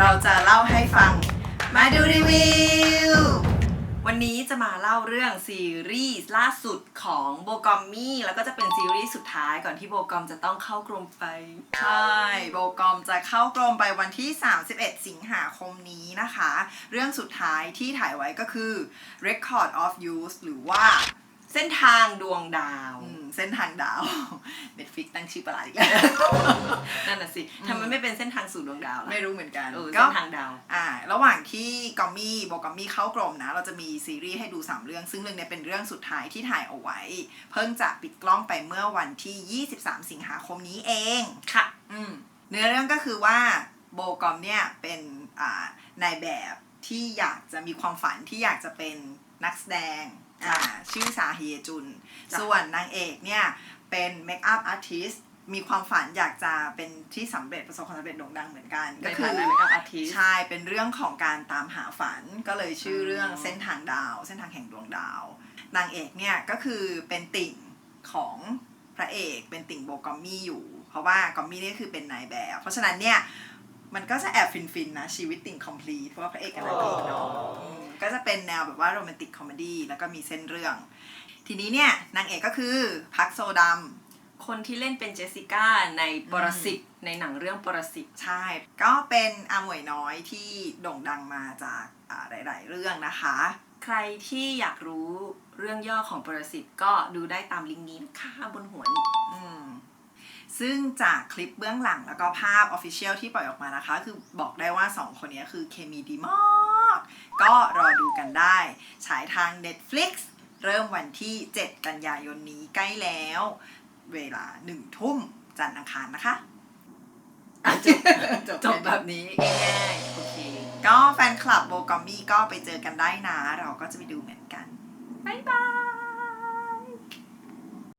เราจะเล่าให้ฟัง มาดูรีวิว วันนี้จะมาเล่าเรื่องซีรีส์ล่าสุดของโบกอมมี่ แล้วก็จะเป็นซีรีส์สุดท้ายก่อนที่โบกอมจะต้องเข้ากรมไป ใช่ โบกอมจะเข้ากรมไปวันที่ 31 สิงหาคมนี้นะคะ เรื่องสุดท้ายที่ถ่ายไว้ก็คือ Record of Use หรือว่า เส้นทางดวงดาวอืมเส้นทางดาว Netflix ตั้งชื่อประหลาดอีกแล้วนั่นน่ะสิทำไมไม่เป็นเส้นทางสู่ดวงดาวล่ะไม่รู้เหมือนกันเออก็เส้นทางดาว อ่า ระหว่างที่กอมมี่โบกอมมี่เข้ากรมนะ เราจะมีซีรีส์ให้ดู 3 เรื่อง ซึ่งเรื่องเนี้ยเป็นเรื่องสุดท้ายที่ถ่ายเอาไว้ เพิ่งจะปิดกล้องไปเมื่อวันที่ 23 สิงหาคมนี้เองค่ะ อืมเนื้อเรื่องก็คือว่าโบกอมเนี่ยเป็นอ่านายแบบที่อยากจะมีความฝันที่อยากจะเป็นนักแสดง อ่าชื่อสาเฮียจุนจ้ะส่วนนางเอกเนี่ย เป็นเมคอัพอาร์ติสมีความฝันอยากจะเป็นที่สำเร็จประสบความสำเร็จโด่งดังเหมือนกันในก็คืฐาอนะเมคอัพอาร์ติสใช่เป็นเรื่องของการตามหาฝันก็เลยชื่อเรื่องอ๋อเส้นทางดาว เส้นทางแห่งดวงดาวนางเอกเนี่ยก็คือเป็นติ่งของพระเอกเป็นติ่งโบกอมมี่อยู่ เพราะว่ากอมมี่นี่คือเป็นนายแบบ เพราะฉะนั้นเนี่ย มันก็จะแอบฟินๆนะชีวิตติ่งคอมพลีทเพราะว่าพระเอกกับนางเอกเนาะมก็จะเป็นแนวแบบว่าโรแมนติกคอมเมดี้แล้วก็มีเส้นเรื่อง ทีนี้เนี่ยนางเอกก็คือพักโซดำคนที่เล่นเป็นเจสสิก้าในปรสิตในหนังเรื่องปรสิตใช่ ก็เป็นอาหมวยน้อยที่โด่งดังมาจากอ่าหลาย ๆ เรื่องนะคะ ใครที่อยากรู้เรื่องย่อของปรสิตก็ดูได้ตามลิงก์นี้นะคะบนหัวนี้อืม ซึ่งจากคลิปเบื้องหลังแล้วก็ภาพ Official ที่ปล่อยออกมานะคะ คือบอกได้ว่า 2 คนนี้คือเคมีดีมาก ก็รอดูกันได้ ฉายทาง Netflix เริ่มวันที่ 7 กันยายนนี้ใกล้แล้ว เวลา 1 ทุ่มจันทร์อังคารนะคะจบจบแบบนี้ง่ายๆโอเคก็แฟนคลับโบกอมมี่ก็ไปเจอกันได้นะ เราก็จะไปดูเหมือนกัน บ๊ายบ